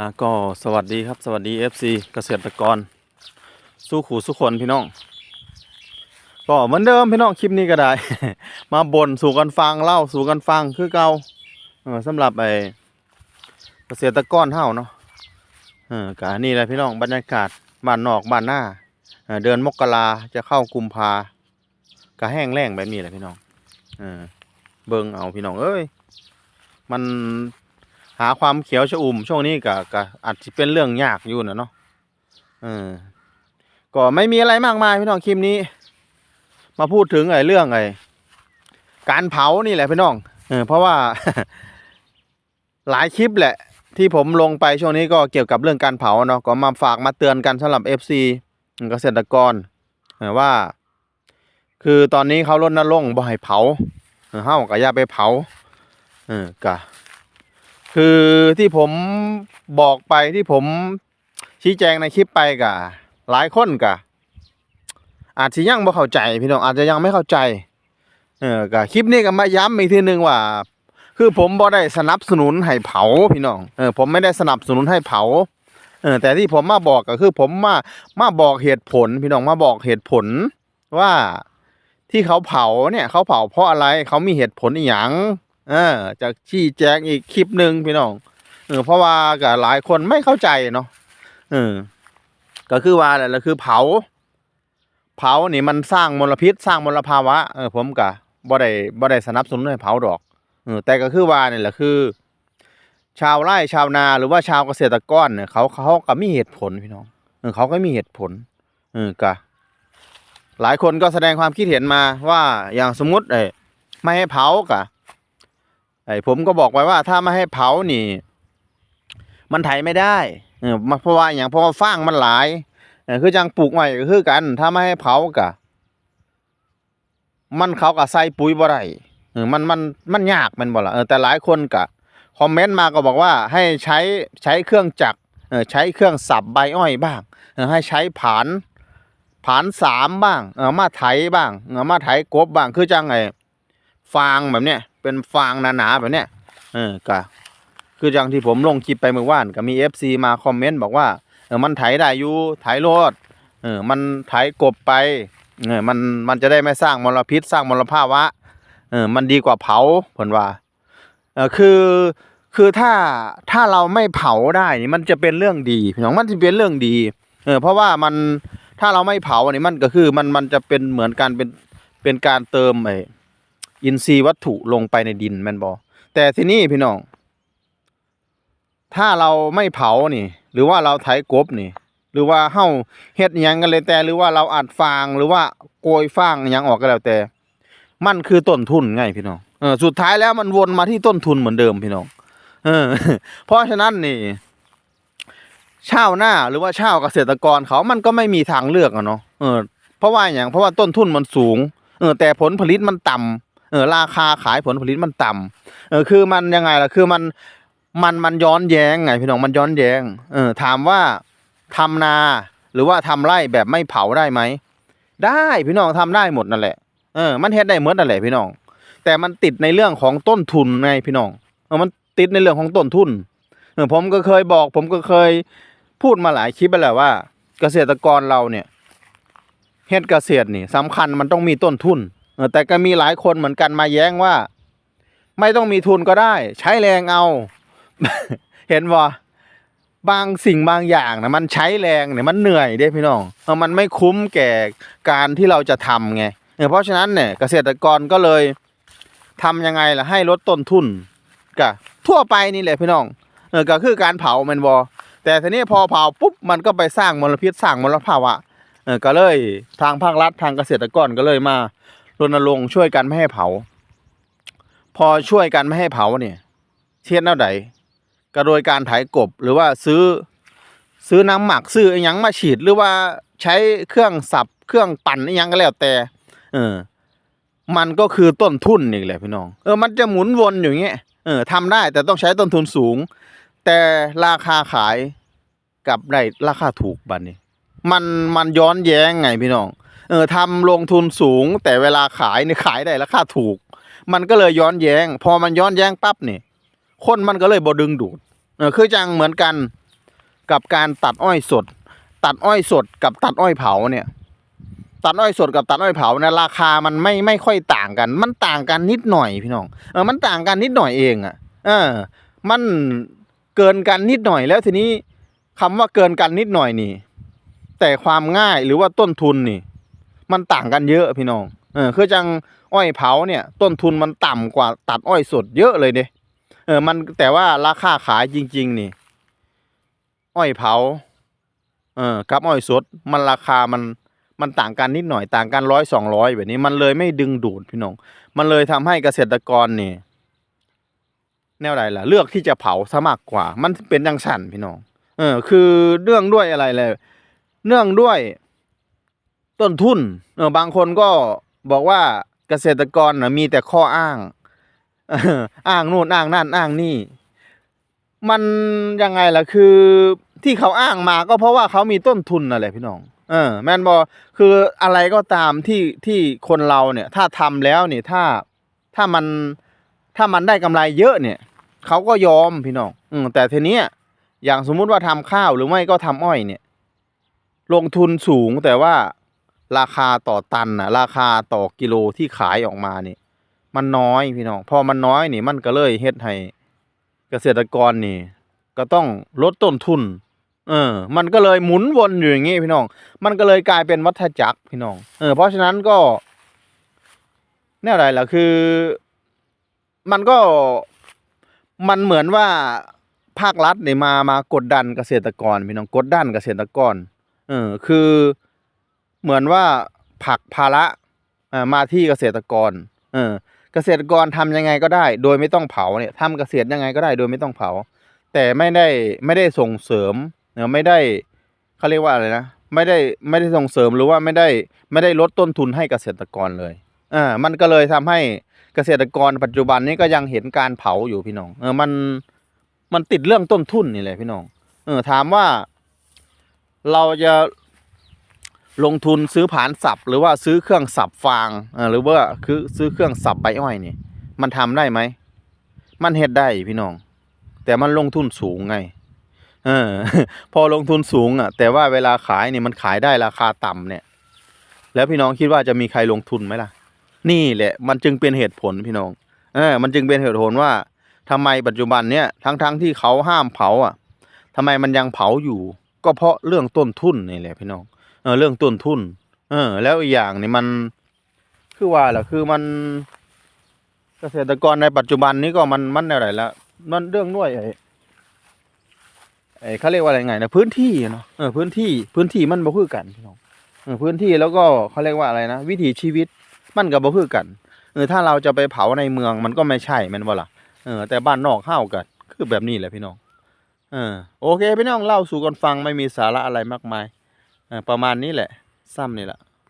อ่าก็สวัสดีครับสวัสดี FC เกษตรกร สู้ขู่สู้คนพี่น้อง ก็เหมือนเดิมพี่น้องคลิปนี้ก็ได้ มาบ่นสู่กันฟังเล่าสู่กันฟังคือเก่าเออสำหรับไอเกษตรกรเฮาเนาะเออกะนี่แหละพี่น้องบรรยากาศบ้านนอกบ้านหน้าเออเดือนมกราจะเข้ากุมภากะแห้งแล้งแบบนี้แหละพี่น้องเออเบิ่งเอาพี่น้องเอ้ยมัน หาความเขียวชอุ่มช่วงนี้ก็ก็อาจจะเป็นเรื่องยากอยู่นะเนาะเออก็ไม่มีอะไรมากมายพี่น้องคลิปนี้ มาพูดถึงไอ้เรื่องไอ้การเผานี่แหละพี่น้องเออเพราะว่า หลายคลิปแหละ ที่ผมลงไปช่วงนี้ก็เกี่ยวกับเรื่องการเผาเนาะก็มาฝากมาเตือนกันสำหรับ FC เกษตรกรว่า คือตอนนี้เขาลดนรงค์บ่ให้เผาเออเฮาก็อย่าไปเผาเออกะ คือที่ผมบอกไปที่ผมชี้แจงในคลิปไปกะหลายคนกะอาจจะยังไม่เข้าใจพี่น้องอาจจะยังไม่เข้าใจ เออกะคลิปนี้ก็มาย้ำอีกทีหนึ่งว่า คือผมบ่ได้สนับสนุนให้เผาพี่น้องเออผมไม่ได้สนับสนุนให้เผาเออแต่ที่ผมมาบอกก็คือผมมามาบอกเหตุผลพี่น้องมาบอกเหตุผลว่าที่เขาเผาเนี่ยเขาเผาเพราะอะไรเขามีเหตุผลอย่าง ออจากชี้แจงอีกคลิปหนึ่งพี่น้องเออเพราะว่ากับหลายคนไม่เข้าใจเนาะเออก็คือว่าแหละคือเผา เผานี่มันสร้างมลพิษสร้างมลภาวะเออผมกะบ่ได้บ่ได้สนับสนุนให้เผาดอกเออแต่ก็คือว่านี่แหละคือ ชาวไร่ชาวนาหรือว่าชาวเกษตรกรเนี่ยเขาเขาก็มีเหตุผลพี่น้องเออเขาก็มีเหตุผลเออกะหลายคนก็แสดงความคิดเห็นมาว่าอย่างสมมุติเอ้ยไม่ให้เผากะ ไอ้ผมก็บอกไว้ว่าถ้าไม่ให้เผานี่ มันไถไม่ได้เออเพราะว่าอย่างเพราะว่าฟางมันหลายคือจังปลูกใหม่ก็คือกัน ถ้าไม่ให้เผากะ มันเขาก็ใส่ปุ๋ยบ่ได้มันมันมันยากมันบ่ละเออแต่หลายคนกะคอมเมนต์มาก็บอกว่าให้ใช้ใช้เครื่องจักรเออใช้เครื่องสับใบอ้อยบ้างเออให้ใช้ผานผานสามบ้าง เออมาไถบ้างเออมาไถกบบ้างคือจังไงฟางแบบเนี้ย เป็นฟางหนาๆแบบเนี้ยเออก็คืออย่างที่ผมลงคลิปไปเมื่อวานก็มี FC มาคอมเมนต์บอกว่าเออมันไถได้อยู่ไถโลดเออมันไถกบไปเออมันมันจะได้ไม่สร้างมลพิษสร้างมลภาวะเออมันดีกว่าเผาผลว่าเออคือคือถ้าถ้าเราไม่เผาได้นี่มันจะเป็นเรื่องดีพี่น้องมันจะเป็นเรื่องดีเออเพราะว่ามันถ้าเราไม่เผานี่มันก็คือมันมันจะเป็นเหมือนการเป็นเป็นการเติมไอ อินทรีย์วัตถุลงไปในดินแมนบอแต่ที่นี้พี่น้อง ถ้าเราไม่เผานี่ หรือว่าเราไถกบนี่ หรือว่าเฮาเฮ็ดยังกันเลยแต่ หรือว่าเราอัดฟางหรือว่าโกยฟางยังออกก็แล้วแต่ มันคือต้นทุนไงพี่น้องเออสุดท้ายแล้วมันวนมาที่ต้นทุนเหมือนเดิมพี่น้องเออ เพราะฉะนั้นนี่ชาวนาหรือว่าชาวเกษตรกรเขามันก็ไม่มีทางเลือกอะเนาะเออเพราะว่าอย่างเพราะว่าต้นทุนมันสูง เออแต่ผลผลิตมันต่ำ เออราคาขายผลผลิตมันต่ำเออคือมันยังไงล่ะคือมันมันมันย้อนแย้งไงพี่น้องมันย้อนแย้งเออถามว่าทำนาหรือว่าทำไร่แบบไม่เผาได้ไหมได้พี่น้องทำได้หมดนั่นแหละเออมันเฮ็ดได้เหมดนั่นแหละพี่น้อง แต่มันติดในเรื่องของต้นทุนไงพี่น้องเออมันติดในเรื่องของต้นทุนเออผมก็เคยบอก ผมก็เคยพูดมาหลายคลิปไปแล้วว่า เกษตรกรเราเนี่ยเฮ็ดเกษตรนี่สำคัญมันต้องมีต้นทุน แต่ก็มีหลายคนเหมือนกันมาแย้งว่า ไม่ต้องมีทุนก็ได้ ใช้แรงเอา เห็นว่บางสิ่งบางอย่างนะมันใช้แรงเนี่ยมันเหนื่อยเด้พี่น้องเออมันไม่คุ้มแก่การที่เราจะทำไงเออเพราะฉะนั้นเนี่ยเกษตรกรก็เลยทำยังไงล่ะให้ลดต้นทุนกะทั่วไปนี่แหละพี่น้องเออก็คือการเผาแมันบอแต่ทีนี้พอเผาปุ๊บมันก็ไปสร้างมลพิษสร้างมลภาวะเออก็เลยทางภาครัฐทางเกษตรกรก็เลยมา รณรงค์ช่วยกันไม่ให้เผา พอช่วยกันไม่ให้เผาเนี่ยเทียนเอาไดก็โดยการไถกบหรือว่าซื้อซื้อน้ำหมักซื้ออยังมาฉีดหรือว่าใช้เครื่องสับเครื่องปั่นอยังก็แล้วแต่ เออ มันก็คือต้นทุนนี่แหละพี่น้อง เออ มันจะหมุนวนอย่างเงี้ยเออทำได้แต่ต้องใช้ต้นทุนสูง แต่ราคาขายกับได้ราคาถูกบัดนี้ มันมันย้อนแย้งไงพี่น้อง เออทำลงทุนสูง แต่เวลาขายเนี่ยขายได้ราคาถูก มันก็เลยย้อนแย้ง พอมันย้อนแย้งปั๊บนี่คนมันก็เลยบดึงดูดเออคือจังเหมือนกันกับการตัดอ้อยสด ตัดอ้อยสดกับตัดอ้อยเผาเนี่ย ตัดอ้อยสดกับตัดอ้อยเผาเนี่ยราคามันไม่ไม่ค่อยต่างกัน มันต่างกันนิดหน่อยพี่น้องเออมันต่างกันนิดหน่อยเองอะ่ะ เออ มันเกินกันนิดหน่อยแล้วทีนี้คำว่าเกินกันนิดหน่อยนี่ แต่ความง่ายหรือว่าต้นทุนนี่ มันต่างกันเยอะพี่น้องเออคือจังอ้อยเผาเนี่ย ต้นทุนมันต่ำกว่าตัดอ้อยสดเยอะเลยเด้เออมันแต่ว่าราคาขายจริง ๆ นี่ อ้อยเผา เออกับอ้อยสด มันราคามันมันต่างกันนิดหน่อยต่างกันร้อยสองร้อยแบบนี้มันเลยไม่ดึงดูดพี่น้อง มันเลยทำให้เกษตรกรนี่แนวใดล่ะ เลือกที่จะเผาซะมากกว่า มันเป็นจังสั่นพี่น้อง เออ คือเรื่องด้วยอะไรเลยเนื่องด้วย ต้นทุนเออบางคนก็บอกว่าเกษตรกรนะมีแต่ข้ออ้าง อ้างนู่นอ้างนั่นอ้างนี่ มันยังไงล่ะคือที่เขาอ้างมาก็เพราะว่าเขามีต้นทุนนั่นแหละพี่น้องเออแมนบอคืออะไรก็ตามที่ที่คนเราเนี่ย ถ้าทำแล้วเนี่ยถ้าถ้ามันถ้ามันได้กำไรเยอะเนี่ยเขาก็ยอมพี่น้องอืแต่ทีเนี้ยอย่างสมมุติว่าทำข้าวหรือไม่ก็ทำอ้อยเนี่ย ลงทุนสูงแต่ว่า ราคาต่อตันนะราคาต่อกิโลที่ขายออกมานี่ มันน้อยพี่น้องพอมันน้อยนี่มันก็เลยเฮ็ดให้เกษตรกรนี่ ก็ต้องลดต้นทุน เออ มันก็เลยหมุนวนอยู่อย่างงี้พี่น้อง มันก็เลยกลายเป็นวัฏจักรพี่น้อง เออ เพราะฉะนั้นก็แนวไหนล่ะคือ มันก็มันเหมือนว่าภาครัฐเนี่ยมามากดดันเกษตรกรพี่น้องกดดันเกษตรกร เออ คือ เหมือนว่าผักภาระมาที่เกษตรกรเออเกษตรกรทำยังไงก็ได้ โดยไม่ต้องเผาเนี่ยทำเกษตรยังไงก็ได้โดยไม่ต้องเผา แต่ไม่ได้ไม่ได้ส่งเสริมเนไม่ได้เขาเรียกว่าอะไรนะไม่ได้ไม่ได้ส่งเสริมหรือว่าไม่ได้ไม่ได้ลดต้นทุนให้เกษตรกรเลยอ่ามันก็เลยทำให้เกษตรกรปัจจุบันนี้ก็ยังเห็นการเผาอยู่พี่น้องเออมันมันติดเรื่องต้นทุนนี่แหละพี่น้องเออถามว่า เราจะ ลงทุนซื้อผานสับหรือว่าซื้อเครื่องสับฟางหรือว่าคือซื้อเครื่องสับใบอ้อยนี่ มันทำได้ไหม มันเฮ็ดได้พี่น้อง แต่มันลงทุนสูงไงเออพอลงทุนสูงอะ แต่ว่าเวลาขายเนี่ยมันขายได้ราคาต่ำเนี่ย แล้วพี่น้องคิดว่าจะมีใครลงทุนไหมล่ะ นี่แหละ มันจึงเป็นเหตุผลพี่น้องเออมันจึงเป็นเหตุผลว่าทำไมปัจจุบันเนี่ยทั้งๆทที่เขาห้ามเผาอะทำไมมันยังเผาอยู่ ก็เพราะเรื่องต้นทุนนี่แหละพี่น้อง เออเรื่องต้นทุน เออ แล้วอีกอย่างนี่มันคือว่าแหละคือมันเกษตรกรในปัจจุบันนี้ก็มันมันอะไรละมันเรื่องด้วยไอ้ไอ้เขาเรียกว่าอะไรไงนะพื้นที่เนาะเออพื้นที่พื้นที่มันบ่คือกันพี่น้องเออพื้นที่แล้วก็เขาเรียกว่าอะไรนะวิถีชีวิตมันก็บ่คือกันเออถ้าเราจะไปเผาในเมืองมันก็ไม่ใช่แมันบ่ล่ะเออแต่บ้านนอกเฮากันคือแบบนี้แหละพี่น้องเออโอเคพี่น้องเล่าสู่กันฟังไม่มีสาระอะไรมากมาย ประมาณนี้แหละ ซ้ำนี่แหละ